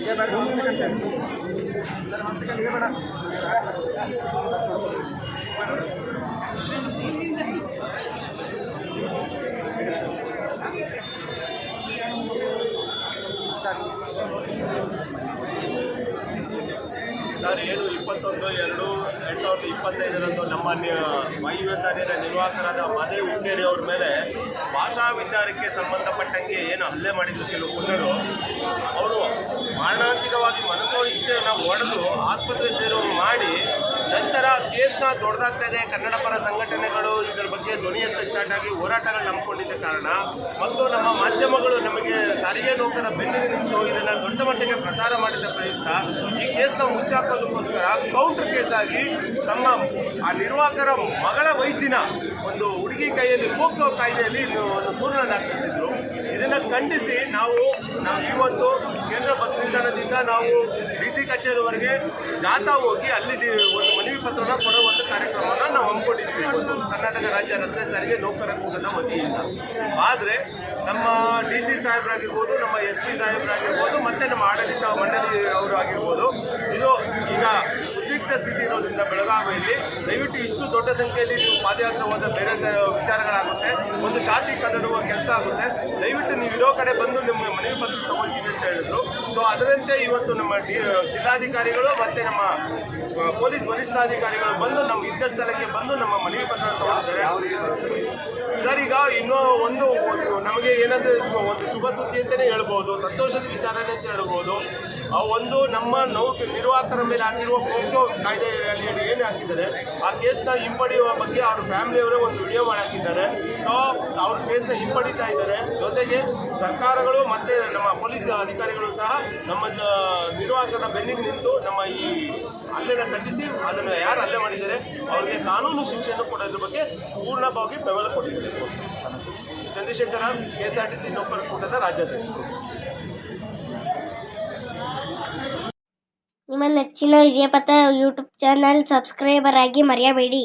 ये sir sir one second ये बैठा। ನಾನು ಏಳು ಇಪ್ಪತ್ತೊಂದು, ಎರಡು ಎರಡು ಸಾವಿರದ ಇಪ್ಪತ್ತೈದರಂದು ನಮ್ಮ ವಾಯುವ್ಯ ಸಾರಿಗೆ ನಿರ್ವಾಹಕರಾದ ಮಾದೇವ್ ಹುಕ್ಕೇರಿ ಅವ್ರ ಮೇಲೆ ಭಾಷಾ ವಿಚಾರಕ್ಕೆ ಸಂಬಂಧಪಟ್ಟಂಗೆ ಏನು ಹಲ್ಲೆ ಮಾಡಿದ್ರು ಕೆಲವು ಮುಖಂಡರು ಅವರು ಮಾರಣಾಂತಿಕವಾಗಿ ಮನಸ್ಸೋ ಇಚ್ಛೆಯನ್ನು ಹೊಡೆದು ಆಸ್ಪತ್ರೆ ಸೇರು ಮಾಡಿ ನಂತರ ಕೇಸ್ನ ದೊಡ್ಡದಾಗ್ತಾ ಇದೆ ಕನ್ನಡ ಪರ ಸಂಘಟನೆಗಳು ಇದರ ಬಗ್ಗೆ ಧ್ವನಿ ಸ್ಟಾರ್ಟ್ ಆಗಿ ಹೋರಾಟಗಳು ನಂಬಿಕೊಂಡಿದ್ದ ಕಾರಣ ಮತ್ತು ನಮ್ಮ ಮಾಧ್ಯಮಗಳು ನಮಗೆ ಸಾರಿಗೆ ನೌಕರ ಬೆನ್ನಿಗೆ ನಿಂತು ಇದನ್ನು ದೊಡ್ಡ ಮಟ್ಟಿಗೆ ಪ್ರಸಾರ ಮಾಡಿದ ಪ್ರಯುಕ್ತ. ಮುಚ್ಚಾಕೋದಕ್ಕೋಸ್ಕರ ಕೌಂಟರ್ ಕೇಸ್ ಆಗಿ ತಮ್ಮ ಆ ನಿರ್ವಾಹಕರ ಮಗಳ ವಯಸ್ಸಿನ ಒಂದು ಹುಡುಗಿ ಕೈಯಲ್ಲಿ ಪೋಕ್ಸೋ ಕಾಯ್ದೆಯಲ್ಲಿ ಒಂದು ದೂರನ್ನು ದಾಖಲಿಸಿದ್ರು. ಇದನ್ನು ಖಂಡಿಸಿ ನಾವು ನಾವು ಇವತ್ತು ಕೇಂದ್ರ ಬಸ್ ನಿಲ್ದಾಣದಿಂದ ನಾವು ಡಿ ಸಿ ಕಚೇರಿವರೆಗೆ ಜಾಥಾ ಹೋಗಿ ಅಲ್ಲಿ ಒಂದು ಮನವಿ ಪತ್ರನ ಕೊಡುವಂಥ ಕಾರ್ಯಕ್ರಮವನ್ನು ನಾವು ಹಮ್ಮಿಕೊಂಡಿದ್ದೀವಿ. ಕರ್ನಾಟಕ ರಾಜ್ಯ ರಸ್ತೆ ಸಾರಿಗೆ ನೌಕರ ಸಂಘದ ವತಿಯಿಂದ. ಆದರೆ ನಮ್ಮ ಡಿ ಸಿ ಸಾಹೇಬರಾಗಿರ್ಬೋದು, ನಮ್ಮ ಎಸ್ ಪಿ ಸಾಹೇಬರಾಗಿರ್ಬೋದು, ಮತ್ತು ನಮ್ಮ ಆಡಳಿತ ಮಂಡಳಿ ಅವರು ಆಗಿರ್ಬೋದು ಇದು ಈಗ ಉದ್ರಿಕ್ತ ಸ್ಥಿತಿ ಇರೋದ್ರಿಂದ ಬೆಳಗಾವಿಯಲ್ಲಿ ದಯವಿಟ್ಟು ಇಷ್ಟು ದೊಡ್ಡ ಸಂಖ್ಯೆಯಲ್ಲಿ ನೀವು ಪಾದಯಾತ್ರೆ ಹೋದ ಬೇರೆ ವಿಚಾರಗಳಾಗುತ್ತೆ. ಒಂದು ಶಾಂತಿ ಕದಡುವ ಕೆಲಸ ಆಗುತ್ತೆ. ದಯವಿಟ್ಟು ನೀವು ಇರೋ ಕಡೆ ಬಂದು ನಿಮ್ಮ ಮನವಿ ಪತ್ರ ತಗೊಳ್ತೀವಿ ಅಂತ ಹೇಳಿದ್ರು. ಸೊ ಅದರಂತೆ ಇವತ್ತು ನಮ್ಮ ಜಿಲ್ಲಾಧಿಕಾರಿಗಳು ಮತ್ತು ನಮ್ಮ ಪೊಲೀಸ್ ವರಿಷ್ಠಾಧಿಕಾರಿಗಳು ಬಂದು ನಮ್ಮ ಇದ್ದ ಸ್ಥಳಕ್ಕೆ ಬಂದು ನಮ್ಮ ಮನವಿ ಪತ್ರ ತಗೊಂಡಿದ್ದಾರೆ. ಸರ್, ಈಗ ಇನ್ನೂ ಒಂದು ನಮಗೆ ಏನಂದ್ರೆ ಒಂದು ಶುಭ ಸುದ್ದಿ ಅಂತಲೇ ಹೇಳ್ಬೋದು, ಸಂತೋಷದ ವಿಚಾರನೆ ಅಂತ ಹೇಳ್ಬೋದು. ಒಂದು ನಮ್ಮ ನೌಕ ನಿರ್ವಾಹಕರ ಮೇಲೆ ಹಾಕಿರುವ ಪೋಕ್ಸೋ ಕಾಯ್ದೆ ಅಡಿಯಲ್ಲಿ ಏನು ಹಾಕಿದ್ದಾರೆ, ಆ ಕೇಸ್ನ ಹಿಂಪಡೆಯುವ ಬಗ್ಗೆ ಅವ್ರ ಫ್ಯಾಮಿಲಿಯವರೇ ಒಂದು ವಿಡಿಯೋ ಮಾಡಿ ಹಾಕಿದ್ದಾರೆ ಸೊ ಅವ್ರ ಕೇಸ್ನ ಹಿಂಪಡಿತಾ ಇದ್ದಾರೆ. ಜೊತೆಗೆ ಸರ್ಕಾರಗಳು ಮತ್ತು ನಮ್ಮ ಪೊಲೀಸ್ ಅಧಿಕಾರಿಗಳು ಸಹ ನಮ್ಮ ನಿರ್ವಾಹಕರ ಬೆನ್ನಿಗೆ ನಿಂತು ನಮ್ಮ ಈ ಹಲ್ಲೆನ ಖಂಡಿಸಿ ಅದನ್ನು ಯಾರು ಹಲ್ಲೆ ಮಾಡಿದ್ದಾರೆ, ಅವರಿಗೆ ಕಾನೂನು ಶಿಕ್ಷೆಯನ್ನು ಕೊಡೋದ್ರ ಬಗ್ಗೆ ಪೂರ್ಣವಾಗಿ ಬೆಂಬಲ ಕೊಟ್ಟಿದ್ದಾರೆ. Chandrashekhara K S R T C ನೌಕರ ಕೂಟದ ರಾಜ್ಯಾಧ್ಯಕ್ಷರು. ನಿಮ್ಮ ನೆಚ್ಚಿನ ವಿಜಯಪಥ ಯೂಟ್ಯೂಬ್ ಚಾನಲ್ ಸಬ್ಸ್ಕ್ರೈಬರ್ ಆಗಿ ಮರೆಯಬೇಡಿ.